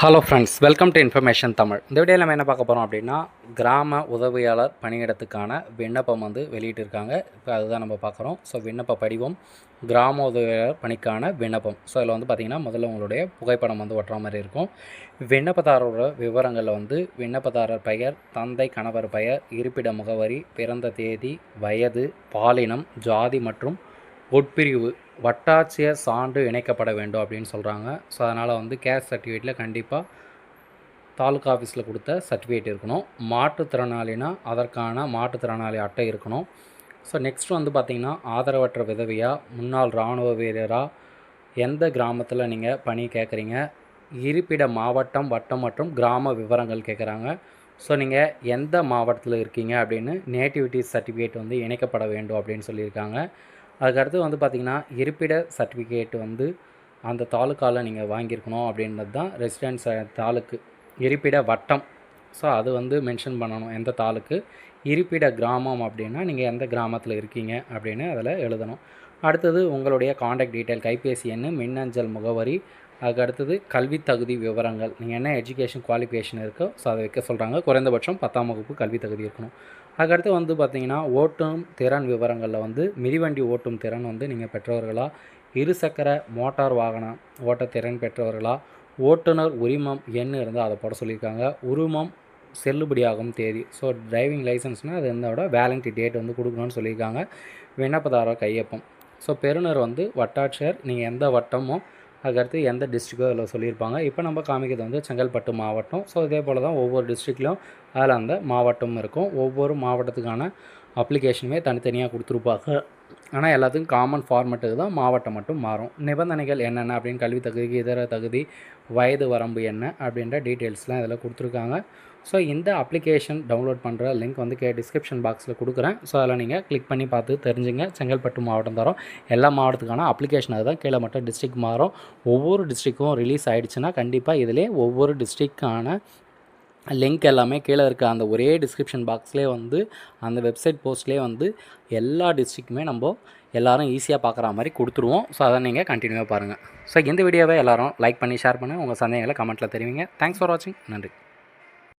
Hello friends welcome to information Tamil இந்த வீடியோவில் நம்ம என்ன பார்க்க போகிறோம் அப்படின்னா கிராம உதவியாளர் பணியிடத்துக்கான விண்ணப்பம் வந்து வெளியிட்டிருக்காங்க. இப்போ அதுதான் நம்ம பார்க்குறோம். ஸோ விண்ணப்ப படிவம் கிராம உதவியாளர் பணிக்கான விண்ணப்பம். ஸோ இதில் வந்து பார்த்திங்கன்னா முதல்ல உங்களுடைய புகைப்படம் வந்து ஒட்டுற மாதிரி இருக்கும். விண்ணப்பதாரரோட விவரங்களில் வந்து விண்ணப்பதாரர் பெயர் தந்தை கணவர் பெயர் இருப்பிட முகவரி பிறந்த தேதி வயது பாலினம் ஜாதி மற்றும் உட்பிரிவு வட்டாட்சியர் சான்று இணைக்கப்பட வேண்டும் அப்படின்னு சொல்கிறாங்க ஸோ அதனால் வந்து கேஸ் சர்டிஃபிகேட்டில் கண்டிப்பாக தாலுக்கா ஆஃபீஸில் கொடுத்த சர்டிஃபிகேட் இருக்கணும். மாற்றுத்திறனாளினா அதற்கான மாற்றுத்திறனாளி அட்டை இருக்கணும். ஸோ நெக்ஸ்ட் வந்து பார்த்திங்கன்னா ஆதரவற்ற விதவியாக முன்னாள் இராணுவ வீரராக எந்த கிராமத்தில் நீங்கள் பணி கேட்குறீங்க இருப்பிட மாவட்டம் வட்டம் மற்றும் கிராம விவரங்கள் கேட்குறாங்க ஸோ நீங்கள் எந்த மாவட்டத்தில் இருக்கீங்க அப்படின்னு நேட்டிவிட்டி சர்டிஃபிகேட் வந்து இணைக்கப்பட வேண்டும் அப்படின்னு சொல்லியிருக்காங்க. அதுக்கடுத்து வந்து பார்த்திங்கன்னா இருப்பிட சர்டிஃபிகேட் வந்து அந்த தாலுக்காவில் நீங்கள் வாங்கியிருக்கணும் அப்படின்றது தான் ரெசிடென்ஸ் தாலுக்கு இருப்பிட வட்டம். ஸோ அது வந்து மென்ஷன் பண்ணணும் எந்த தாலுக்கு. இருப்பிட கிராமம் அப்படின்னா நீங்கள் எந்த கிராமத்தில் இருக்கீங்க அப்படின்னு அதில் எழுதணும். அடுத்தது உங்களுடைய காண்டாக்ட் டீட்டெயில் கைபேசி எண் மின்னஞ்சல் முகவரி அதுக்கு அடுத்தது கல்வி தகுதி விவரங்கள். நீங்கள் என்ன எஜுகேஷன் குவாலிஃபிகேஷன் இருக்கோ ஸோ அதை வைக்க சொல்கிறாங்க குறைந்தபட்சம் பத்தாம் வகுப்பு கல்வி தகுதி இருக்கணும். அதுக்கடுத்து வந்து பார்த்திங்கன்னா ஓட்டும் திறன் விவரங்களில் வந்து மிதிவண்டி ஓட்டும் திறன் வந்து நீங்கள் பெற்றவர்களா? இருசக்கர மோட்டார் வாகனம் ஓட்ட திறன் பெற்றவர்களா? ஓட்டுநர் உரிமம் எண் இருந்தால் அதை போட சொல்லியிருக்காங்க. உரிமம் செல்லுபடியாகும் தேதி. ஸோ டிரைவிங் லைசன்ஸ்னால் அது என்னோட வேலண்டி டேட் வந்து கொடுக்கணும்னு சொல்லியிருக்காங்க. விண்ணப்பதாரர் கையொப்பம். ஸோ பெறுநர் வந்து வட்டாட்சியர். நீங்கள் எந்த வட்டமோ அதுக்கடுத்து எந்த டிஸ்ட்ரிக்கோ அதில் சொல்லியிருப்பாங்க. இப்போ நம்ம காமிக்கிறது வந்து செங்கல்பட்டு மாவட்டம். ஸோ இதே போல் தான் ஒவ்வொரு டிஸ்ட்ரிக்ட்லையும் அதில் அந்த மாவட்டம் இருக்கும். ஒவ்வொரு மாவட்டத்துக்கான அப்ளிகேஷனுமே தனித்தனியாக கொடுத்துருப்பாங்க. ஆனால் எல்லாத்துக்கும் காமன் ஃபார்மெட்டுக்கு தான் மாவட்டம் மட்டும் மாறும். நிபந்தனைகள் என்னென்ன அப்படின்னு கல்வி தகுதி இதர தகுதி வயது வரம்பு என்ன அப்படின்ற டீட்டெயில்ஸ்லாம் இதில் கொடுத்துருக்காங்க. ஸோ இந்த அப்ளிகேஷன் டவுன்லோட் பண்ணுற லிங்க் வந்து கே டிஸ்கிரிப்ஷன் பாக்ஸில் கொடுக்குறேன். ஸோ அதில் நீங்கள் கிளிக் பண்ணி பார்த்து தெரிஞ்சுங்க. செங்கல்பட்டு மாவட்டம் தரோம் எல்லா மாவட்டத்துக்கான அப்ளிகேஷன் அதுதான். கீழே மட்டும் டிஸ்ட்ரிக் மாறும். ஒவ்வொரு டிஸ்ட்ரிக்கும் ரிலீஸ் ஆகிடுச்சுன்னா கண்டிப்பாக இதிலே ஒவ்வொரு டிஸ்ட்ரிக்கான லிங்க் எல்லாமே கீழே இருக்க அந்த ஒரே டிஸ்கிரிப்ஷன் பாக்ஸ்லேயே வந்து அந்த வெப்சைட் போஸ்ட்லேயே வந்து எல்லா டிஸ்ட்ரிக்குமே நம்ம எல்லோரும் ஈஸியாக பார்க்குற மாதிரி கொடுத்துருவோம். ஸோ அதை நீங்கள் கண்டினியூவாக பாருங்கள் ஸோ இந்த வீடியோவை எல்லோரும் லைக் பண்ணி ஷேர் பண்ணி உங்கள் சந்தேகங்களை கமெண்ட்டில் தெரிவிங்க. தேங்க்ஸ் ஃபார் வாட்சிங் நன்றி.